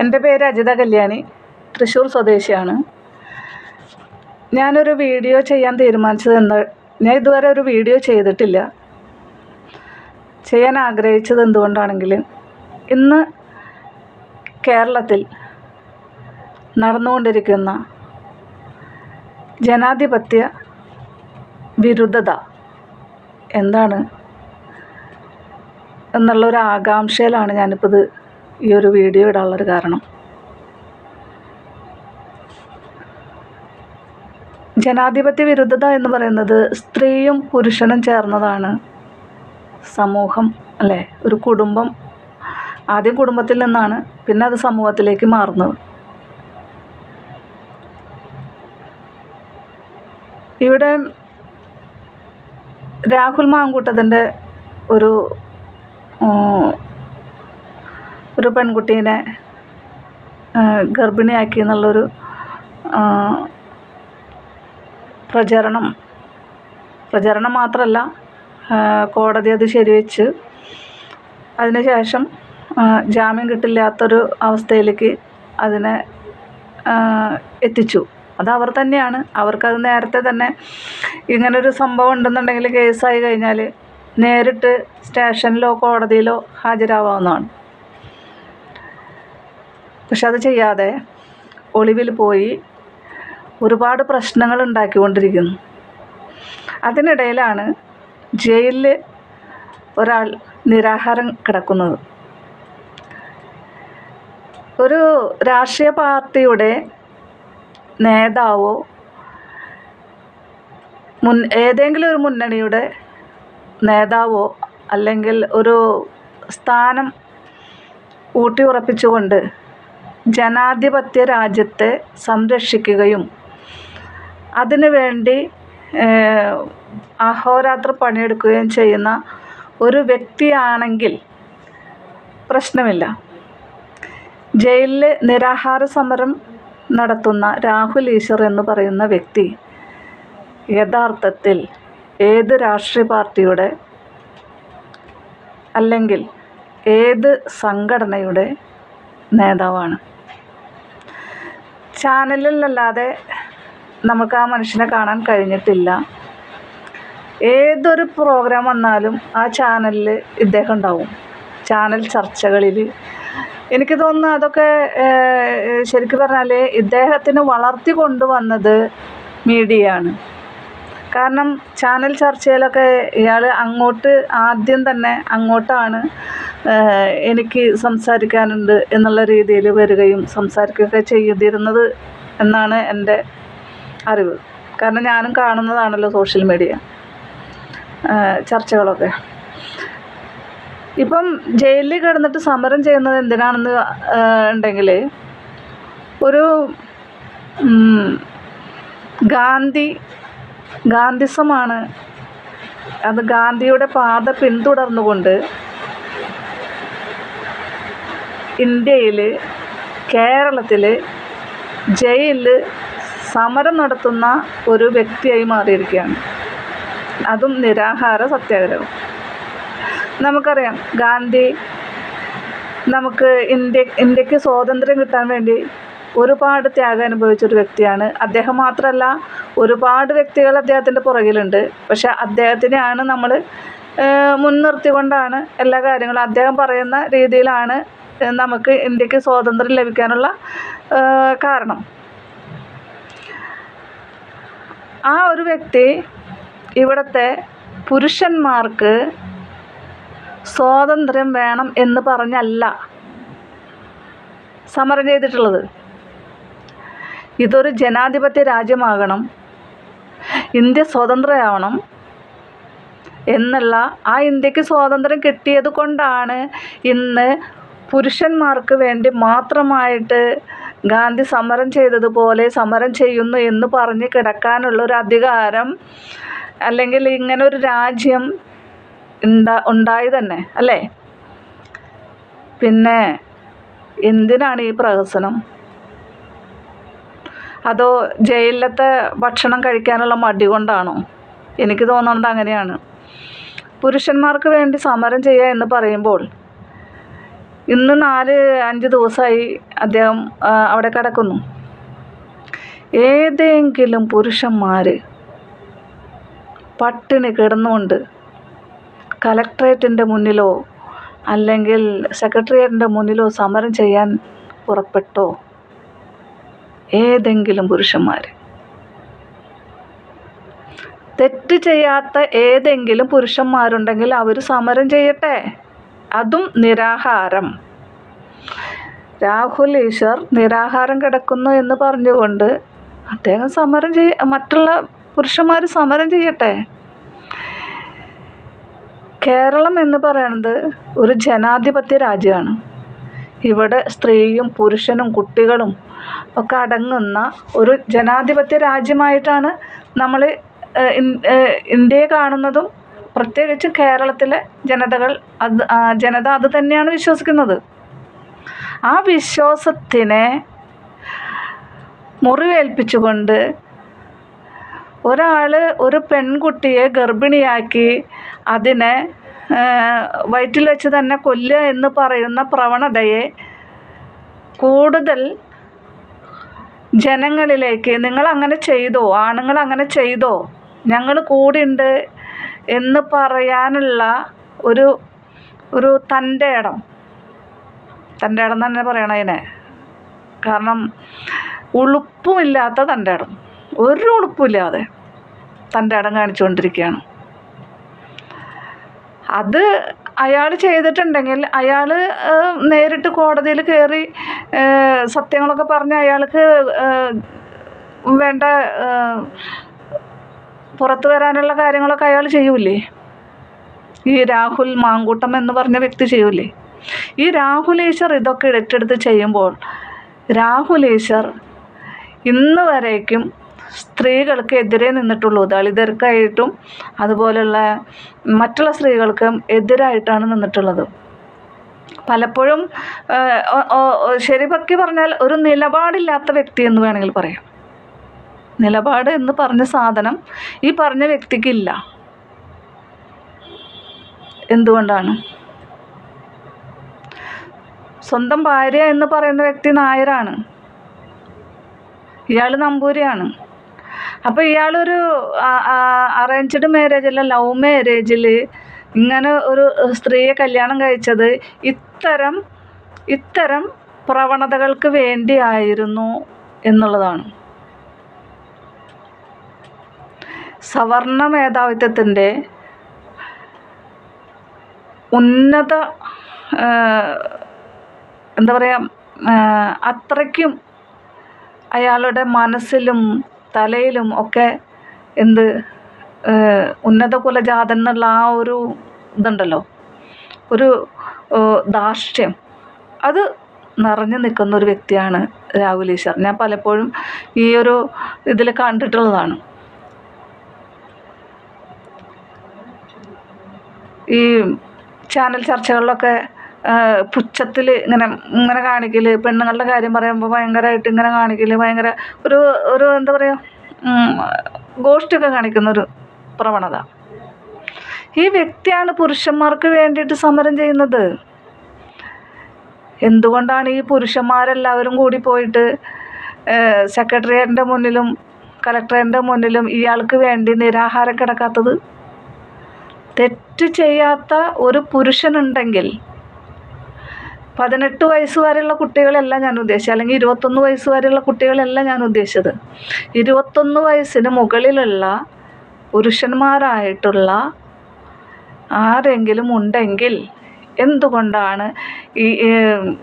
എന്റെ പേര് അജിത കല്യാണി തൃശ്ശൂർ സ്വദേശിയാണ്. ഞാനൊരു വീഡിയോ ചെയ്യാൻ തീരുമാനിച്ചത് ഞാൻ ഇതുവരെ ഒരു വീഡിയോ ചെയ്തിട്ടില്ല. ചെയ്യാൻ ആഗ്രഹിച്ചത് എന്തുകൊണ്ടാണെങ്കിൽ ഇന്ന് കേരളത്തിൽ നടന്നുകൊണ്ടിരിക്കുന്ന ജനാധിപത്യ വിരുദ്ധത എന്താണ് എന്നുള്ളൊരു ആകാംക്ഷയിലാണ് ഞാനിപ്പോൾ ഇത് ഈ ഒരു വീഡിയോ ഇടാനുള്ളൊരു കാരണം. ജനാധിപത്യ വിരുദ്ധത എന്ന് പറയുന്നത് സ്ത്രീയും പുരുഷനും ചേർന്നതാണ് സമൂഹം അല്ലേ? ഒരു കുടുംബം ആദ്യം കുടുംബത്തിൽ നിന്നാണ് പിന്നെ അത് സമൂഹത്തിലേക്ക് മാറുന്നത്. ഇവിടെ രാഹുൽ മാങ്കൂട്ടത്തിന്റെ ഒരു ഒരു പെൺകുട്ടീനെ ഗർഭിണിയാക്കി എന്നുള്ളൊരു പ്രചരണം പ്രചരണം മാത്രമല്ല കോടതി അത് ശരിവെച്ച് അതിനുശേഷം ജാമ്യം കിട്ടില്ലാത്തൊരു അവസ്ഥയിലേക്ക് അതിനെ എത്തിച്ചു. അത് അവർ തന്നെയാണ്. അവർക്കത് നേരത്തെ തന്നെ ഇങ്ങനൊരു സംഭവം ഉണ്ടെന്നുണ്ടെങ്കിൽ കേസായി കഴിഞ്ഞാൽ നേരിട്ട് സ്റ്റേഷനിലോ കോടതിയിലോ ഹാജരാവാവുന്നതാണ്. പക്ഷെ അത് ചെയ്യാതെ ഒളിവിൽ പോയി ഒരുപാട് പ്രശ്നങ്ങൾ ഉണ്ടാക്കിക്കൊണ്ടിരിക്കുന്നു. അതിനിടയിലാണ് ജയിലിൽ ഒരാൾ നിരാഹാരം കിടക്കുന്നത്. ഒരു രാഷ്ട്രീയ പാർട്ടിയുടെ നേതാവോ മുൻ ഏതെങ്കിലും ഒരു മുന്നണിയുടെ നേതാവോ അല്ലെങ്കിൽ ഒരു സ്ഥാനം ഊട്ടിയുറപ്പിച്ചുകൊണ്ട് ജനാധിപത്യ രാജ്യത്തെ സംരക്ഷിക്കുകയും അതിനു വേണ്ടി അഹോരാത്രം പണിയെടുക്കുകയും ചെയ്യുന്ന ഒരു വ്യക്തിയാണെങ്കിൽ പ്രശ്നമില്ല. ജയിലിൽ നിരാഹാര സമരം നടത്തുന്ന രാഹുൽ ഈശ്വർ എന്ന് പറയുന്ന വ്യക്തി യഥാർത്ഥത്തിൽ ഏത് രാഷ്ട്രീയ പാർട്ടിയുടെ അല്ലെങ്കിൽ ഏത് സംഘടനയുടെ നേതാവാണ്? ചാനലിലല്ലാതെ നമുക്ക് ആ മനുഷ്യനെ കാണാൻ കഴിഞ്ഞിട്ടില്ല. ഏതൊരു പ്രോഗ്രാം വന്നാലും ആ ചാനലിൽ ഇദ്ദേഹം ഉണ്ടാവും. ചാനൽ ചർച്ചകളിൽ എനിക്ക് തോന്നുന്നു അതൊക്കെ ശരിക്കും പറഞ്ഞാൽ ഇദ്ദേഹത്തിന് വളർത്തി കൊണ്ടുവന്നത് മീഡിയയാണ്. കാരണം ചാനൽ ചർച്ചയിലൊക്കെ ഇയാൾ അങ്ങോട്ട് ആദ്യം തന്നെ അങ്ങോട്ടാണ് എനിക്ക് സംസാരിക്കാനുണ്ട് എന്നുള്ള രീതിയിൽ വരികയും സംസാരിക്കുകയൊക്കെ ചെയ്തിരുന്നത് എന്നാണ് എന്റെ അറിവ്. കാരണം ഞാനും കാണുന്നതാണല്ലോ സോഷ്യൽ മീഡിയ ചർച്ചകളൊക്കെ. ഇപ്പം ജയിലിൽ കിടന്നിട്ട് സമരം ചെയ്യുന്നത് എന്തിനാണെന്ന് ഉണ്ടെങ്കിൽ ഒരു ഗാന്ധി ഗാന്ധിസമാണ് അത് ഗാന്ധിയുടെ പാത പിന്തുടർന്നുകൊണ്ട് ഇന്ത്യയിൽ കേരളത്തിൽ ജയിലിൽ സമരം നടത്തുന്ന ഒരു വ്യക്തിയായി മാറിയിരിക്കുകയാണ്. അതും നിരാഹാര സത്യാഗ്രഹം. നമുക്കറിയാം ഗാന്ധി നമുക്ക് ഇന്ത്യ ഇന്ത്യയ്ക്ക് സ്വാതന്ത്ര്യം കിട്ടാൻ വേണ്ടി ഒരുപാട് ത്യാഗം അനുഭവിച്ചൊരു വ്യക്തിയാണ്. അദ്ദേഹം മാത്രമല്ല ഒരുപാട് വ്യക്തികൾ അദ്ദേഹത്തിന്റെ പുറകിലുണ്ട്. പക്ഷെ അദ്ദേഹത്തിനെയാണ് നമ്മൾ മുൻനിർത്തിക്കൊണ്ടാണ് എല്ലാ കാര്യങ്ങളും. അദ്ദേഹം പറയുന്ന രീതിയിലാണ് നമുക്ക് ഇന്ത്യയ്ക്ക് സ്വാതന്ത്ര്യം ലഭിക്കാനുള്ള കാരണം. ആ ഒരു വ്യക്തി ഇവിടുത്തെ പുരുഷന്മാർക്ക് സ്വാതന്ത്ര്യം വേണം എന്ന് പറഞ്ഞല്ല. സമരം ചെയ്തിട്ടുള്ളത്. ഇതൊരു ജനാധിപത്യ രാജ്യമാകണം. ഇന്ത്യ സ്വതന്ത്രയാവണം. എന്നുള്ള ആ ഇന്ത്യയ്ക്ക് സ്വാതന്ത്ര്യം കിട്ടിയത് കൊണ്ടാണ് ഇന്ന് പുരുഷന്മാർക്ക് വേണ്ടി മാത്രമായിട്ട് ഗാന്ധി സമരം ചെയ്തതുപോലെ സമരം ചെയ്യുന്നു എന്ന് പറഞ്ഞ് കിടക്കാനുള്ള ഒരു അധികാരം അല്ലെങ്കിൽ ഇങ്ങനെ ഒരു രാജ്യം ഉണ്ടാ ഉണ്ടായി തന്നെ അല്ലേ? പിന്നെ എന്തിനാണ് ഈ പ്രഹസനം? അതോ ജയിലിലത്തെ ഭക്ഷണം കഴിക്കാനുള്ള മടി കൊണ്ടാണോ? എനിക്ക് തോന്നുന്നത് അങ്ങനെയാണ്. പുരുഷന്മാർക്ക് വേണ്ടി സമരം ചെയ്യുക എന്ന് പറയുമ്പോൾ ഇന്ന് നാല് അഞ്ച് ദിവസമായി അദ്ദേഹം അവിടെ കിടക്കുന്നു. ഏതെങ്കിലും പുരുഷന്മാർ പട്ടിണി കിടന്നുകൊണ്ട് കലക്ട്രേറ്റിന്റെ മുന്നിലോ അല്ലെങ്കിൽ സെക്രട്ടേറിയറ്റിന്റെ മുന്നിലോ സമരം ചെയ്യാൻ പുറപ്പെട്ടോ? ഏതെങ്കിലും പുരുഷന്മാർ തെറ്റ് ചെയ്യാത്ത ഏതെങ്കിലും പുരുഷന്മാരുണ്ടെങ്കിൽ അവർ സമരം ചെയ്യട്ടെ. അതും നിരാഹാരം. രാഹുൽ ഈശ്വർ നിരാഹാരം കിടക്കുന്നു എന്ന് പറഞ്ഞുകൊണ്ട് അദ്ദേഹം സമരം ചെയ്യ മറ്റുള്ള പുരുഷന്മാർ സമരം ചെയ്യട്ടെ. കേരളം എന്ന് പറയുന്നത് ഒരു ജനാധിപത്യ രാജ്യമാണ്. ഇവിടെ സ്ത്രീയും പുരുഷനും കുട്ടികളും ഒക്കെ അടങ്ങുന്ന ഒരു ജനാധിപത്യ രാജ്യമായിട്ടാണ് നമ്മൾ ഇന്ത്യയെ കാണുന്നതും പ്രത്യേകിച്ച് കേരളത്തിലെ ജനതകൾ അത് ജനത അത് തന്നെയാണ് വിശ്വസിക്കുന്നത്. ആ വിശ്വാസത്തിനെ മുറിവേൽപ്പിച്ചുകൊണ്ട് ഒരാൾ ഒരു പെൺകുട്ടിയെ ഗർഭിണിയാക്കി അതിനെ വയറ്റിൽ വെച്ച് തന്നെ കൊല്ലുക എന്ന് പറയുന്ന പ്രവണതയെ കൂടുതൽ ജനങ്ങളിലേക്ക് നിങ്ങൾ അങ്ങനെ ചെയ്തോ? ആണുങ്ങൾ അങ്ങനെ ചെയ്തോ? ഞങ്ങൾ കൂടെയുണ്ട് എന്ന് പറയാനുള്ള ഒരു ഒരു തന്റെ ഇടം. തന്റെ ഇടം തന്നെ പറയണം അതിനെ. കാരണം ഉളുപ്പുമില്ലാത്ത തന്റെ ഇടം. ഒരു ഉളുപ്പുമില്ലാതെ തന്റെ ഇടം കാണിച്ചുകൊണ്ടിരിക്കുകയാണ്. അത് അയാൾ ചെയ്തിട്ടുണ്ടെങ്കിൽ അയാൾ നേരിട്ട് കോടതിയിൽ കയറി സത്യങ്ങളൊക്കെ പറഞ്ഞ് അയാൾക്ക് വേണ്ട പുറത്തു വരാനുള്ള കാര്യങ്ങളൊക്കെ അയാൾ ചെയ്യൂലേ? ഈ രാഹുൽ മാങ്കൂട്ടം എന്ന് പറഞ്ഞ വ്യക്തി ചെയ്യൂലേ? ഈ രാഹുൽ ഈശ്വർ ഇതൊക്കെ ഏറ്റെടുത്ത് ചെയ്യുമ്പോൾ രാഹുൽ ഈശ്വർ ഇന്ന് വരേക്കും സ്ത്രീകൾക്ക് എതിരെ നിന്നിട്ടുള്ളൂ. ദളിതർക്കായിട്ടും അതുപോലുള്ള മറ്റുള്ള സ്ത്രീകൾക്കും എതിരായിട്ടാണ് നിന്നിട്ടുള്ളത്. പലപ്പോഴും ശരിപക്കി പറഞ്ഞാൽ ഒരു നിലപാടില്ലാത്ത വ്യക്തി എന്ന് വേണമെങ്കിൽ പറയാം. നിലപാട് എന്ന് പറഞ്ഞ സാധനം ഈ പറഞ്ഞ വ്യക്തിക്കില്ല. എന്തുകൊണ്ടാണ്? സ്വന്തം ഭാര്യ എന്ന് പറയുന്ന വ്യക്തി നായരാണ്. ഇയാൾ നമ്പൂരിയാണ്. അപ്പോൾ ഇയാളൊരു അറേഞ്ച്ഡ് മാരേജല്ല ലവ് മാരേജിൽ ഇങ്ങനെ ഒരു സ്ത്രീയെ കല്യാണം കഴിച്ചത് ഇത്തരം ഇത്തരം പ്രവണതകൾക്ക് വേണ്ടിയായിരുന്നു എന്നുള്ളതാണ്. സവർണ മേധാവിത്വത്തിന്റെ ഉന്നത എന്താ പറയുക അത്രയ്ക്കും അയാളുടെ മനസ്സിലും തലയിലും ഒക്കെ എന്ത് ഉന്നത കുലജാതൻ എന്നുള്ള ആ ഒരു ഇതുണ്ടല്ലോ. ഒരു ദാർഷ്ട്യം അത് നിറഞ്ഞു നിൽക്കുന്ന ഒരു വ്യക്തിയാണ് രാഹുൽ ഈശ്വർ. ഞാൻ പലപ്പോഴും ഈ ഒരു ഇതിൽ കണ്ടിട്ടുള്ളതാണ്. ഈ ചാനൽ ചർച്ചകളിലൊക്കെ പുച്ഛത്തിൽ ഇങ്ങനെ ഇങ്ങനെ കാണിക്കൽ പെണ്ണുങ്ങളുടെ കാര്യം പറയുമ്പോൾ ഭയങ്കരമായിട്ട് ഇങ്ങനെ കാണിക്കൽ ഭയങ്കര ഒരു ഒരു എന്താ പറയുക ഗോഷ്ടിയൊക്കെ കാണിക്കുന്നൊരു പ്രവണത. ഈ വ്യക്തിയാണ് പുരുഷന്മാർക്ക് വേണ്ടിയിട്ട് സമരം ചെയ്യുന്നത്. എന്തുകൊണ്ടാണ് ഈ പുരുഷന്മാരെല്ലാവരും കൂടി പോയിട്ട് സെക്രട്ടേറിയറ്റിന്റെ മുന്നിലും കലക്ടറേറ്റിന്റെ മുന്നിലും ഇയാൾക്ക് വേണ്ടി നിരാഹാരം കിടക്കാത്തത്? തെറ്റ് ചെയ്യാത്ത ഒരു പുരുഷനുണ്ടെങ്കിൽ പതിനെട്ട് വയസ്സ് വരെയുള്ള കുട്ടികളല്ല ഞാൻ ഉദ്ദേശിച്ചത്. അല്ലെങ്കിൽ ഇരുപത്തൊന്ന് വയസ്സ് വരെയുള്ള കുട്ടികളല്ല ഞാൻ ഉദ്ദേശിച്ചത്. ഇരുപത്തൊന്ന് വയസ്സിന് മുകളിലുള്ള പുരുഷന്മാരായിട്ടുള്ള ആരെങ്കിലും ഉണ്ടെങ്കിൽ എന്തുകൊണ്ടാണ് ഈ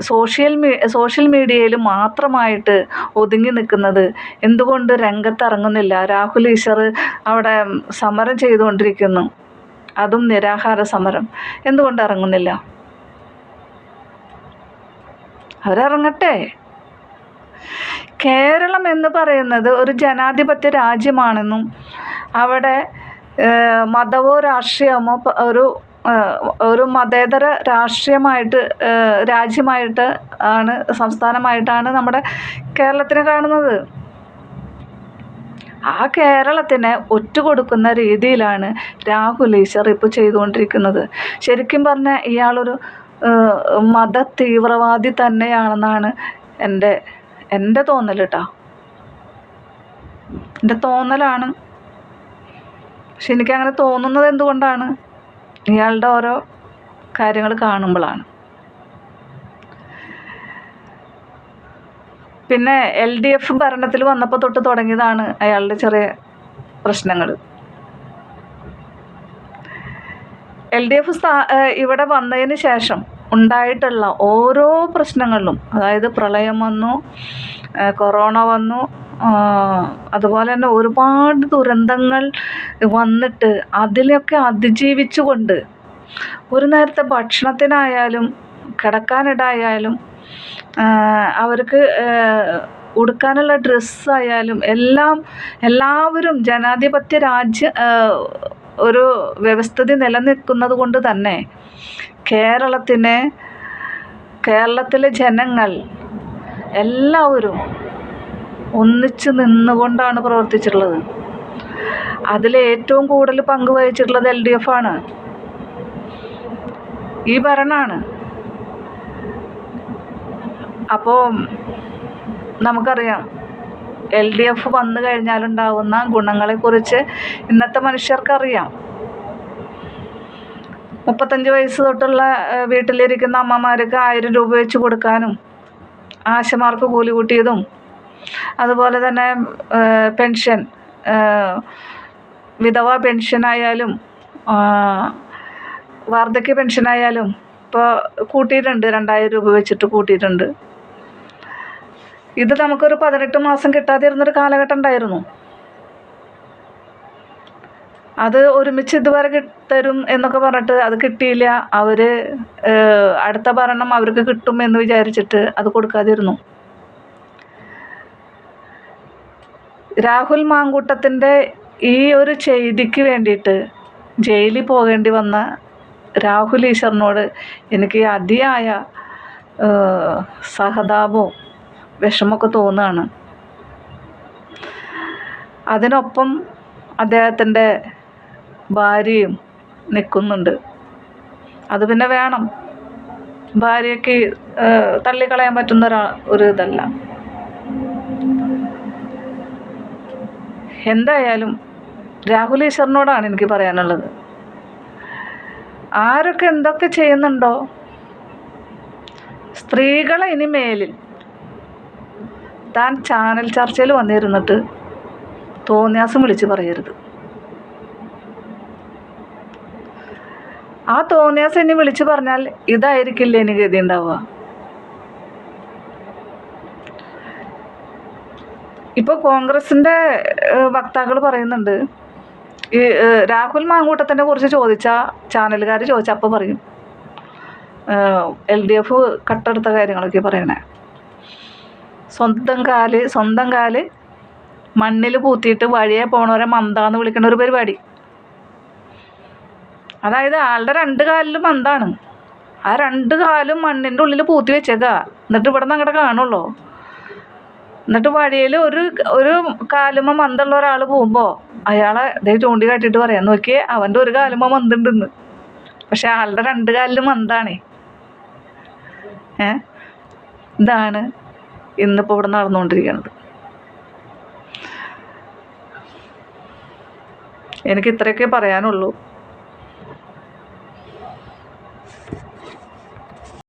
സോഷ്യൽ മീ സോഷ്യൽ മീഡിയയിൽ മാത്രമായിട്ട് ഒതുങ്ങി നിൽക്കുന്നത്? എന്തുകൊണ്ട് രംഗത്തിറങ്ങുന്നില്ല? രാഹുൽ ഈശ്വർ അവിടെ സമരം ചെയ്തുകൊണ്ടിരിക്കുന്നു. അതും നിരാഹാര സമരം. എന്തുകൊണ്ട് ഇറങ്ങുന്നില്ല? അവരിറങ്ങട്ടെ. കേരളം എന്ന് പറയുന്നത് ഒരു ജനാധിപത്യ രാജ്യമാണെന്നും അവിടെ മതമോ രാഷ്ട്രീയമോ ഒരു ഒരു മതേതര രാഷ്ട്രീയമായിട്ട് രാജ്യമായിട്ട് ആണ് സംസ്ഥാനമായിട്ടാണ് നമ്മുടെ കേരളത്തിനെ കാണുന്നത്. ആ കേരളത്തിനെ ഒറ്റുകൊടുക്കുന്ന രീതിയിലാണ് രാഹുൽ ഈശ്വർ ഇപ്പോൾ ചെയ്തുകൊണ്ടിരിക്കുന്നത്. ശരിക്കും പറഞ്ഞാൽ ഇയാളൊരു മത തീവ്രവാദി തന്നെയാണെന്നാണ് എന്റെ എന്റെ തോന്നൽ കേട്ടോ. എന്റെ തോന്നലാണ്. പക്ഷെ എനിക്കങ്ങനെ തോന്നുന്നത് എന്തുകൊണ്ടാണ്? ഇയാളുടെ ഓരോ കാര്യങ്ങൾ കാണുമ്പോഴാണ്. പിന്നെ എൽ ഡി എഫ് ഭരണത്തിൽ വന്നപ്പോൾ തൊട്ട് തുടങ്ങിയതാണ് അയാളുടെ ചെറിയ പ്രശ്നങ്ങൾ എൽ ഡി എഫ് സ്ഥാ ഇവിടെ വന്നതിന് ശേഷം ഉണ്ടായിട്ടുള്ള ഓരോ പ്രശ്നങ്ങളിലും അതായത് പ്രളയം വന്നു കൊറോണ വന്നു അതുപോലെ തന്നെ ഒരുപാട് ദുരന്തങ്ങൾ വന്നിട്ട് അതിലൊക്കെ അതിജീവിച്ചുകൊണ്ട് ഒരു നേരത്തെ ഭക്ഷണത്തിനായാലും കിടക്കാനിടായാലും അവർക്ക് ഉടുക്കാനുള്ള ഡ്രസ്സായാലും എല്ലാം എല്ലാവരും ജനാധിപത്യ രാജ്യ ഒരു വ്യവസ്ഥിതി നിലനിൽക്കുന്നത് കൊണ്ട് തന്നെ കേരളത്തിന് കേരളത്തിലെ ജനങ്ങൾ എല്ലാവരും ഒന്നിച്ച് നിന്നുകൊണ്ടാണ് പ്രവർത്തിച്ചിട്ടുള്ളത്. അതിൽ ഏറ്റവും കൂടുതൽ പങ്കുവഹിച്ചിട്ടുള്ളത് എൽ ഡി എഫ് ആണ്. ഈ ഭരണമാണ് അപ്പോൾ നമുക്കറിയാം എൽ ഡി എഫ് വന്നു കഴിഞ്ഞാലുണ്ടാവുന്ന ഗുണങ്ങളെക്കുറിച്ച് ഇന്നത്തെ മനുഷ്യർക്കറിയാം. മുപ്പത്തഞ്ച് വയസ്സ് തൊട്ടുള്ള വീട്ടിലിരിക്കുന്ന അമ്മമാർക്ക് ആയിരം രൂപ വെച്ച് കൊടുക്കാനും ആശമാർക്ക് കൂലി കൂട്ടിയതും അതുപോലെ തന്നെ പെൻഷൻ വിധവ പെൻഷനായാലും വാർദ്ധക്യ പെൻഷനായാലും ഇപ്പോൾ കൂട്ടിയിട്ടുണ്ട് രണ്ടായിരം രൂപ വെച്ചിട്ട് കൂട്ടിയിട്ടുണ്ട്. ഇത് നമുക്കൊരു പതിനെട്ട് മാസം കിട്ടാതിരുന്നൊരു കാലഘട്ടം ഉണ്ടായിരുന്നു. അത് ഒരുമിച്ച് ഇതുവരെ തരും എന്നൊക്കെ പറഞ്ഞിട്ട് അത് കിട്ടിയില്ല. അവർ അടുത്ത ഭരണം അവർക്ക് കിട്ടും എന്ന് വിചാരിച്ചിട്ട് അത് കൊടുക്കാതിരുന്നു. രാഹുൽ മാങ്കൂട്ടത്തിന്റെ ഈ ഒരു ചെയ്തിക്ക് വേണ്ടിയിട്ട് ജയിലിൽ പോകേണ്ടി വന്ന രാഹുൽ ഈശ്വറിനോട് എനിക്ക് അതിയായ സഹതാപവും വിഷമമൊക്കെ തോന്നുകയാണ് അതിനൊപ്പം അദ്ദേഹത്തിന്റെ ഭാര്യയും നിൽക്കുന്നുണ്ട് അത് പിന്നെ വേണം. ഭാര്യയ്ക്ക് തള്ളിക്കളയാൻ പറ്റുന്ന ഒരാ ഒരു ഇതല്ല. എന്തായാലും രാഹുൽ ഈശ്വറിനോടാണ് എനിക്ക് പറയാനുള്ളത്. ആരൊക്കെ എന്തൊക്കെ ചെയ്യുന്നുണ്ടോ സ്ത്രീകളെ ഇനി മേലിൽ താൻ ചാനൽ ചർച്ചയിൽ വന്നിരുന്നിട്ട് തോന്നിയാസം വിളിച്ച് പറയരുത്. ആ തോന്നിയാസം ഇനി വിളിച്ച് പറഞ്ഞാൽ ഇതായിരിക്കില്ല ഇനി ഗതി ഉണ്ടാവുക? ഇപ്പോൾ കോൺഗ്രസിന്റെ വക്താക്കൾ പറയുന്നുണ്ട് ഈ രാഹുൽ മാങ്കൂട്ടത്തിനെ കുറിച്ച് ചോദിച്ചാൽ ചാനലുകാർ ചോദിച്ചാൽ അപ്പോൾ പറയും. എൽ ഡി എഫ് കട്ടെടുത്ത കാര്യങ്ങളൊക്കെ പറയണേ. സ്വന്തം കാൽ സ്വന്തം കാൽ മണ്ണിൽ പൂത്തിയിട്ട് വഴിയെ പോണവരെ മന്താന്ന് വിളിക്കുന്ന ഒരു പരിപാടി. അതായത് ആളുടെ രണ്ട് കാലിലും മന്താണ് ആ രണ്ട് കാലും മണ്ണിന്റെ ഉള്ളിൽ പൂത്തി വെച്ചേക്കുക എന്നിട്ട് ഇവിടെ നിന്ന് അങ്ങോട്ട് കാണുള്ളൂ. എന്നിട്ട് വഴിയിൽ ഒരു ഒരു കാലുമ മന്തുള്ള ഒരാൾ പോകുമ്പോൾ അയാളെ ഇതേ ചൂണ്ടിക്കാട്ടിട്ട് പറയാം നോക്കിയേ അവന്റെ ഒരു കാലുമ മന്തുണ്ടെന്ന് പക്ഷെ ആളുടെ രണ്ട് കാലിലും മന്താണേ ഏ? ഇതാണ് ഇന്നിപ്പോൾ ഇവിടെ നടന്നുകൊണ്ടിരിക്കുന്നത് എനിക്ക് ഇത്രയൊക്കെ പറയാനുള്ളൂ.